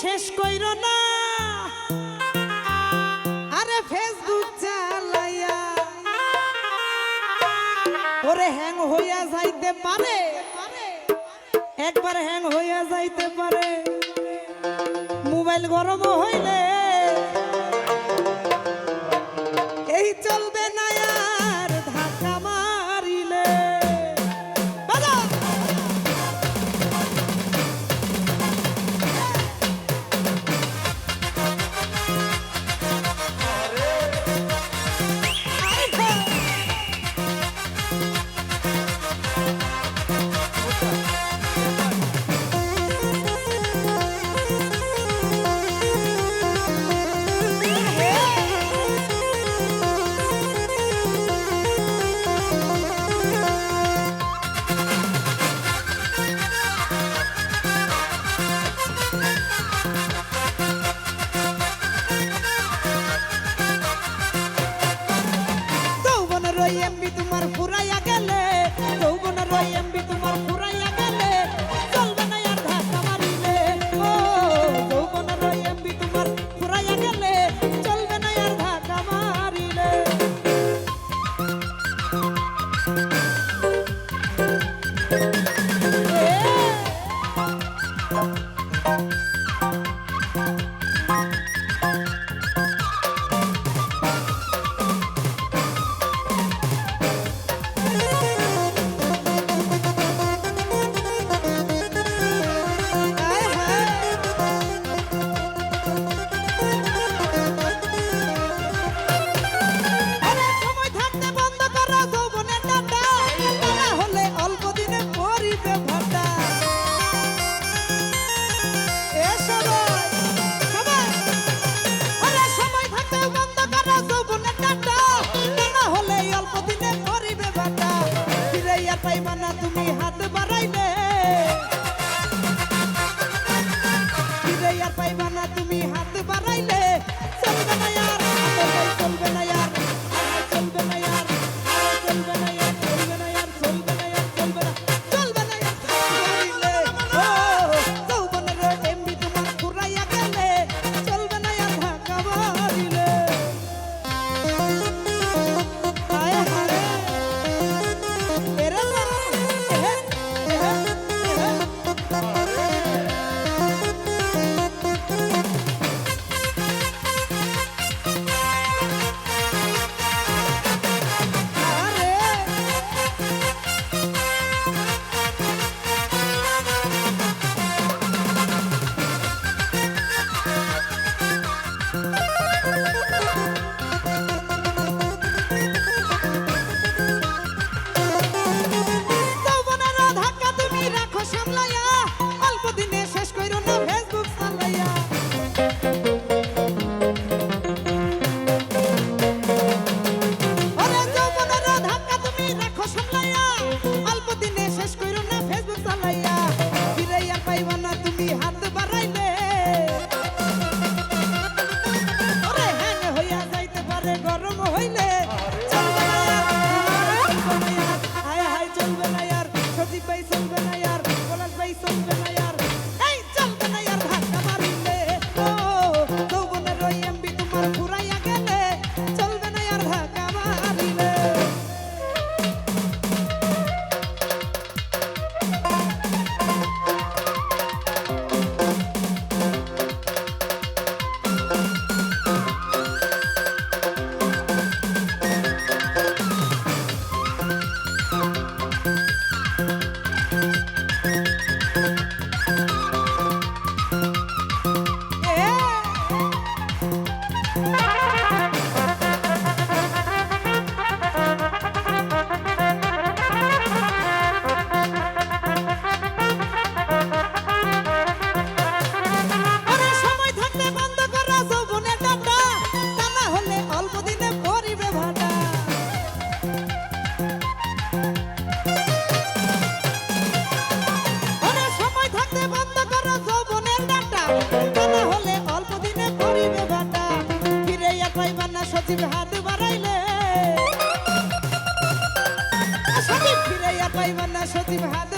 শেষ কইর না। আরে ফেসবুক চালাইয়া। ওরে হ্যাং হইয়া যাইতে পারে। একবার হ্যাং হইয়া যাইতে পারে। মোবাইল গরম হইলে না তুমি হাত বাড়াইলে hoy নাসিব হাত বাড়াইলে। সতীব ফিরাইয়া পাইবা না সতীব হাত